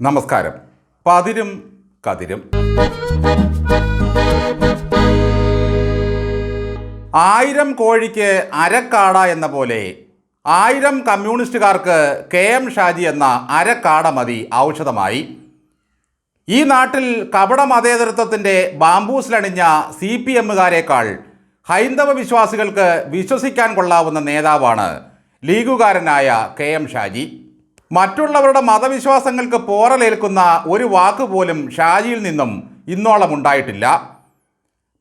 നമസ്കാരം. പതിരും കതിരും. ആയിരം കോഴിക്ക് അരക്കാട എന്ന പോലെ ആയിരം കമ്മ്യൂണിസ്റ്റുകാർക്ക് കെ എം ഷാജി എന്ന അരക്കാട മതി ഔഷധമായി. ഈ നാട്ടിൽ കപട മതേതരത്വത്തിന്റെ ബാംബൂസിലണിഞ്ഞ സി പി എമ്മുകാരേക്കാൾ ഹൈന്ദവ വിശ്വാസികൾക്ക് വിശ്വസിക്കാൻ കൊള്ളാവുന്ന നേതാവാണ് ലീഗുകാരനായ കെ എം ഷാജി. മറ്റുള്ളവരുടെ മതവിശ്വാസങ്ങൾക്ക് പോറലേൽക്കുന്ന ഒരു വാക്ക് പോലും ഷാജിയിൽ നിന്നും ഇന്നോളം ഉണ്ടായിട്ടില്ല.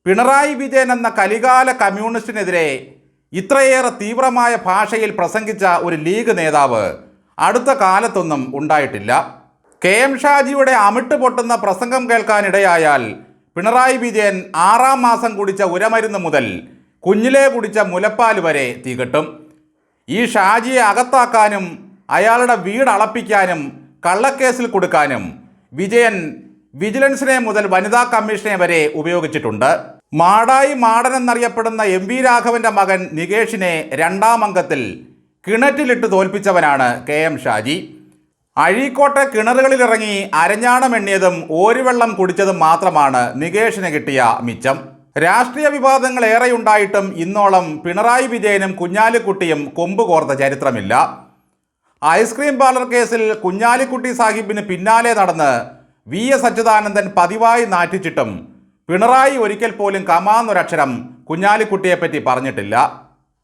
പിണറായി വിജയൻ എന്ന കലികാല കമ്മ്യൂണിസ്റ്റിനെതിരെ ഇത്രയേറെ തീവ്രമായ ഭാഷയിൽ പ്രസംഗിച്ച ഒരു ലീഗ് നേതാവ് അടുത്ത കാലത്തൊന്നും ഉണ്ടായിട്ടില്ല. കെ എം ഷാജിയുടെ അമിട്ട് പൊട്ടുന്ന പ്രസംഗം കേൾക്കാനിടയായാൽ പിണറായി വിജയൻ ആറാം മാസം കുടിച്ച ഉരമരുന്ന് മുതൽ കുഞ്ഞിലെ കുടിച്ച മുലപ്പാൽ വരെ തികട്ടും. ഈ ഷാജിയെ അകത്താക്കാനും അയാളുടെ വീട് അളപ്പിക്കാനും കള്ളക്കേസിൽ കൊടുക്കാനും വിജയൻ വിജിലൻസിനെ മുതൽ വനിതാ കമ്മീഷനെ വരെ ഉപയോഗിച്ചിട്ടുണ്ട്. മാടായി മാടൻ എന്നറിയപ്പെടുന്ന എം വി രാഘവന്റെ മകൻ നികേഷിനെ രണ്ടാം അംഗത്തിൽ കിണറ്റിലിട്ട് തോൽപ്പിച്ചവനാണ് കെ എം ഷാജി. അഴീക്കോട്ടെ കിണറുകളിലിറങ്ങി അരഞ്ഞാണം എണ്ണിയതും ഓരുവെള്ളം കുടിച്ചതും മാത്രമാണ് നികേഷിന് കിട്ടിയ മിച്ചം. രാഷ്ട്രീയ വിവാദങ്ങൾ ഏറെയുണ്ടായിട്ടും ഇന്നോളം പിണറായി വിജയനും കുഞ്ഞാലിക്കുട്ടിയും കൊമ്പുകോർത്ത ചരിത്രമില്ല. ഐസ്ക്രീം പാർലർ കേസിൽ കുഞ്ഞാലിക്കുട്ടി സാഹിബിന് പിന്നാലെ നടന്ന് വി എസ് അച്യുതാനന്ദൻ പതിവായി നാറ്റിച്ചിട്ടും പിണറായി ഒരിക്കൽ പോലും കമാന്നൊരക്ഷരം കുഞ്ഞാലിക്കുട്ടിയെപ്പറ്റി പറഞ്ഞിട്ടില്ല.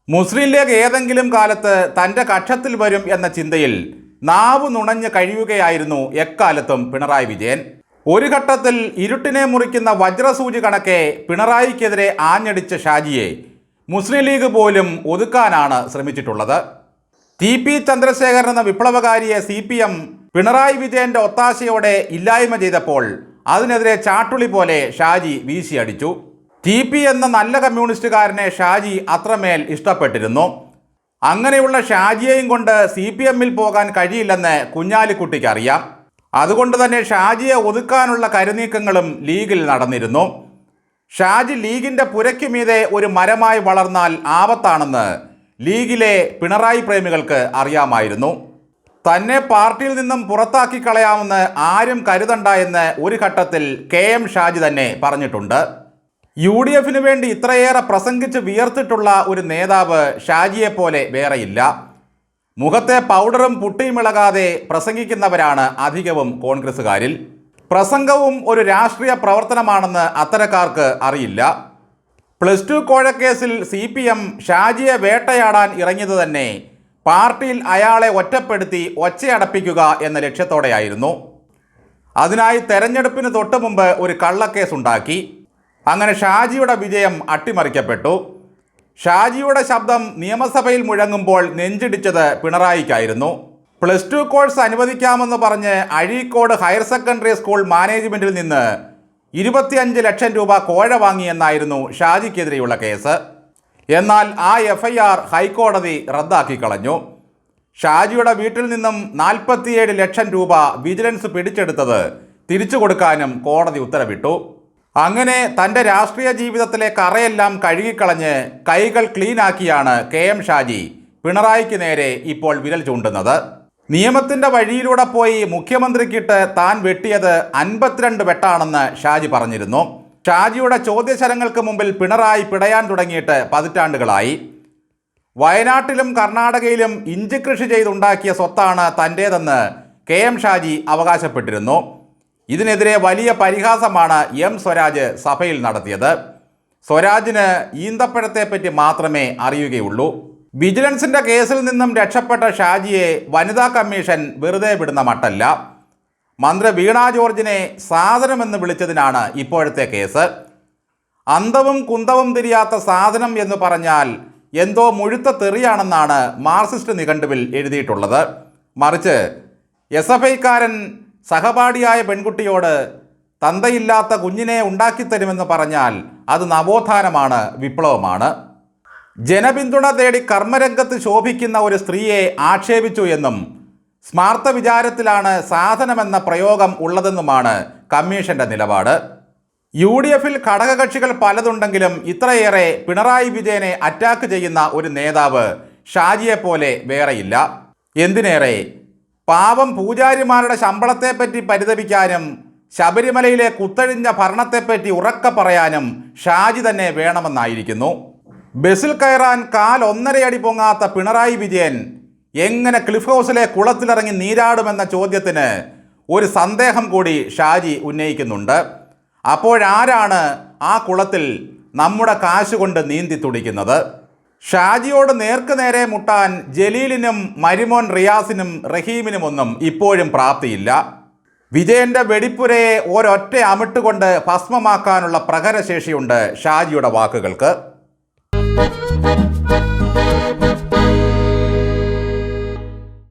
മുസ്ലിം ലീഗ് ഏതെങ്കിലും കാലത്ത് തന്റെ കക്ഷത്തിൽ വരും എന്ന ചിന്തയിൽ നാവ് നുണഞ്ഞ് കഴിയുകയായിരുന്നു എക്കാലത്തും പിണറായി വിജയൻ. ഒരു ഘട്ടത്തിൽ ഇരുട്ടിനെ മുറിക്കുന്ന വജ്രസൂചി കണക്കെ പിണറായിക്കെതിരെ ആഞ്ഞടിച്ച ഷാജിയെ മുസ്ലിം ലീഗ് പോലും ഒതുക്കാനാണ് ശ്രമിച്ചിട്ടുള്ളത്. ടി പി ചന്ദ്രശേഖരൻ എന്ന വിപ്ലവകാരിയെ സി പി എം പിണറായി വിജയന്റെ ഒത്താശയോടെ ഇല്ലായ്മ ചെയ്തപ്പോൾ അതിനെതിരെ ചാട്ടുളി പോലെ ഷാജി വീശിയടിച്ചു. ടി പി എന്ന നല്ല കമ്മ്യൂണിസ്റ്റുകാരനെ ഷാജി അത്രമേൽ ഇഷ്ടപ്പെട്ടിരുന്നു. അങ്ങനെയുള്ള ഷാജിയെയും കൊണ്ട് സി പി എമ്മിൽ പോകാൻ കഴിയില്ലെന്ന് കുഞ്ഞാലിക്കുട്ടിക്ക് അറിയാം അതുകൊണ്ട് തന്നെ ഷാജിയെ ഒതുക്കാനുള്ള കരുനീക്കങ്ങളും ലീഗിൽ നടന്നിരുന്നു. ഷാജി ലീഗിന്റെ പുരയ്ക്കുമീതെ ഒരു മരമായി വളർന്നാൽ ആപത്താണെന്ന് ലീഗിലെ പിണറായി പ്രേമികൾക്ക് അറിയാമായിരുന്നു. തന്നെ പാർട്ടിയിൽ നിന്നും പുറത്താക്കി കളയാമെന്ന് ആരും കരുതണ്ട എന്ന് ഒരു ഘട്ടത്തിൽ കെ എം ഷാജി തന്നെ പറഞ്ഞിട്ടുണ്ട്. യു ഡി എഫിന് വേണ്ടി ഇത്രയേറെ പ്രസംഗിച്ച് വിയർത്തിട്ടുള്ള ഒരു നേതാവ് ഷാജിയെ പോലെ വേറെയില്ല. മുഖത്തെ പൗഡറും പുട്ടിയും ഇളകാതെ പ്രസംഗിക്കുന്നവരാണ് അധികവും കോൺഗ്രസ്സുകാരിൽ. പ്രസംഗവും ഒരു രാഷ്ട്രീയ പ്രവർത്തനമാണെന്ന് അത്തരക്കാർക്ക് അറിയില്ല. പ്ലസ് ടു കോഴക്കേസിൽ സി പി എം ഷാജിയെ വേട്ടയാടാൻ ഇറങ്ങിയത് തന്നെ. പാർട്ടിയിൽ അയാളെ ഒറ്റപ്പെടുത്തി ഒച്ചയടപ്പിക്കുക എന്ന ലക്ഷ്യത്തോടെയായിരുന്നു. അതിനായി തെരഞ്ഞെടുപ്പിന് തൊട്ടു മുമ്പ് ഒരു കള്ളക്കേസ് ഉണ്ടാക്കി അങ്ങനെ ഷാജിയുടെ വിജയം അട്ടിമറിക്കപ്പെട്ടു. ഷാജിയുടെ ശബ്ദം നിയമസഭയിൽ മുഴങ്ങുമ്പോൾ നെഞ്ചിടിച്ചത് പിണറായിക്കായിരുന്നു. പ്ലസ് ടു കോഴ്സ് അനുവദിക്കാമെന്ന് പറഞ്ഞ് അഴീക്കോട് ഹയർ സെക്കൻഡറി സ്കൂൾ മാനേജ്മെന്റിൽ നിന്ന് ഇരുപത്തിയഞ്ച് ലക്ഷം രൂപ കോഴ വാങ്ങിയെന്നായിരുന്നു ഷാജിക്കെതിരെയുള്ള കേസ്. എന്നാൽ ആ എഫ്ഐആർ ഹൈക്കോടതി റദ്ദാക്കി കളഞ്ഞു. ഷാജിയുടെ വീട്ടിൽ നിന്നും നാൽപ്പത്തിയേഴ് ലക്ഷം രൂപ വിജിലൻസ് പിടിച്ചെടുത്തത് തിരിച്ചു കൊടുക്കാനും കോടതി ഉത്തരവിട്ടു. അങ്ങനെ തന്റെ രാഷ്ട്രീയ ജീവിതത്തിലെ കറയെല്ലാം കഴുകിക്കളഞ്ഞ് കൈകൾ ക്ലീനാക്കിയാണ് കെ എം ഷാജി പിണറായിക്ക് നേരെ ഇപ്പോൾ വിരൽ ചൂണ്ടുന്നത്. നിയമത്തിന്റെ വഴിയിലൂടെ പോയി മുഖ്യമന്ത്രിക്കിട്ട് താൻ വെട്ടിയത് അൻപത്തിരണ്ട് വെട്ടാണെന്ന് ഷാജി പറഞ്ഞിരുന്നു. ഷാജിയുടെ ചോദ്യശരങ്ങൾക്ക് മുമ്പിൽ പിണറായി പിടയാൻ തുടങ്ങിയിട്ട് പതിറ്റാണ്ടുകളായി. വയനാട്ടിലും കർണാടകയിലും ഇഞ്ചി കൃഷി ചെയ്തുണ്ടാക്കിയ സ്വത്താണ് തന്റേതെന്ന് കെ എം ഷാജി അവകാശപ്പെട്ടിരുന്നു. ഇതിനെതിരെ വലിയ പരിഹാസമാണ് എം സ്വരാജ് സഭയിൽ നടത്തിയത്. സ്വരാജിന് ഈന്തപ്പഴത്തെപ്പറ്റി മാത്രമേ അറിയുകയുള്ളൂ. വിജിലൻസിന്റെ കേസിൽ നിന്നും രക്ഷപ്പെട്ട ഷാജിയെ വനിതാ കമ്മീഷൻ വെറുതെ വിടുന്ന മട്ടല്ല. മന്ത്രി വീണ ജോർജിനെ സാധനമെന്ന് വിളിച്ചതിനാണ് ഇപ്പോഴത്തെ കേസ്. അന്തവും കുന്തവും തിരിയാത്ത സാധനം എന്ന് പറഞ്ഞാൽ എന്തോ മുഴുത്ത തെറിയാണെന്നാണ് മാർക്സിസ്റ്റ് നിഘണ്ടുവിൽ എഴുതിയിട്ടുള്ളത്. മറിച്ച് എസ് എഫ് ഐക്കാരൻ സഹപാഠിയായ പെൺകുട്ടിയോട് തന്തയില്ലാത്ത കുഞ്ഞിനെ ഉണ്ടാക്കിത്തരുമെന്ന് പറഞ്ഞാൽ അത് നവോത്ഥാനമാണ് വിപ്ലവമാണ്. ജനപിന്തുണ തേടി കർമ്മരംഗത്ത് ശോഭിക്കുന്ന ഒരു സ്ത്രീയെ ആക്ഷേപിച്ചു എന്നും സ്മാർത്ഥ വിചാരത്തിലാണ് സാധനമെന്ന പ്രയോഗം ഉള്ളതെന്നുമാണ് കമ്മീഷന്റെ നിലപാട്. യു ഡി എഫിൽ ഘടകകക്ഷികൾ പലതുണ്ടെങ്കിലും ഇത്രയേറെ പിണറായി വിജയനെ അറ്റാക്ക് ചെയ്യുന്ന ഒരു നേതാവ് ഷാജിയെ പോലെ വേറെയില്ല. എന്തിനേറെ? പാവം പൂജാരിമാരുടെ ശമ്പളത്തെപ്പറ്റി പരിതപിക്കാനും ശബരിമലയിലെ കുത്തഴിഞ്ഞ ഭരണത്തെപ്പറ്റി ഉറക്ക പറയാനും ഷാജി തന്നെ വേണമെന്നായിരിക്കുന്നു. ബസ്സിൽ കയറാൻ കാൽ ഒന്നരയടി പൊങ്ങാത്ത പിണറായി വിജയൻ എങ്ങനെ ക്ലിഫ് ഹൗസിലെ കുളത്തിലിറങ്ങി നീരാടുമെന്ന ചോദ്യത്തിന് ഒരു സന്ദേഹം കൂടി ഷാജി ഉന്നയിക്കുന്നുണ്ട്. അപ്പോഴാരാണ് ആ കുളത്തിൽ നമ്മുടെ കാശ് കൊണ്ട് നീന്തി തുടിക്കുന്നത്? ഷാജിയോട് നേർക്ക് നേരെ മുട്ടാൻ ജലീലിനും മരിമോൻ റിയാസിനും റഹീമിനും ഒന്നും ഇപ്പോഴും പ്രാപ്തിയില്ല. വിജയന്റെ വെടിപ്പുരയെ ഒരൊറ്റ അമിട്ടുകൊണ്ട് ഭസ്മമാക്കാനുള്ള പ്രഹരശേഷിയുണ്ട് ഷാജിയുടെ വാക്കുകൾക്ക്. Thank you.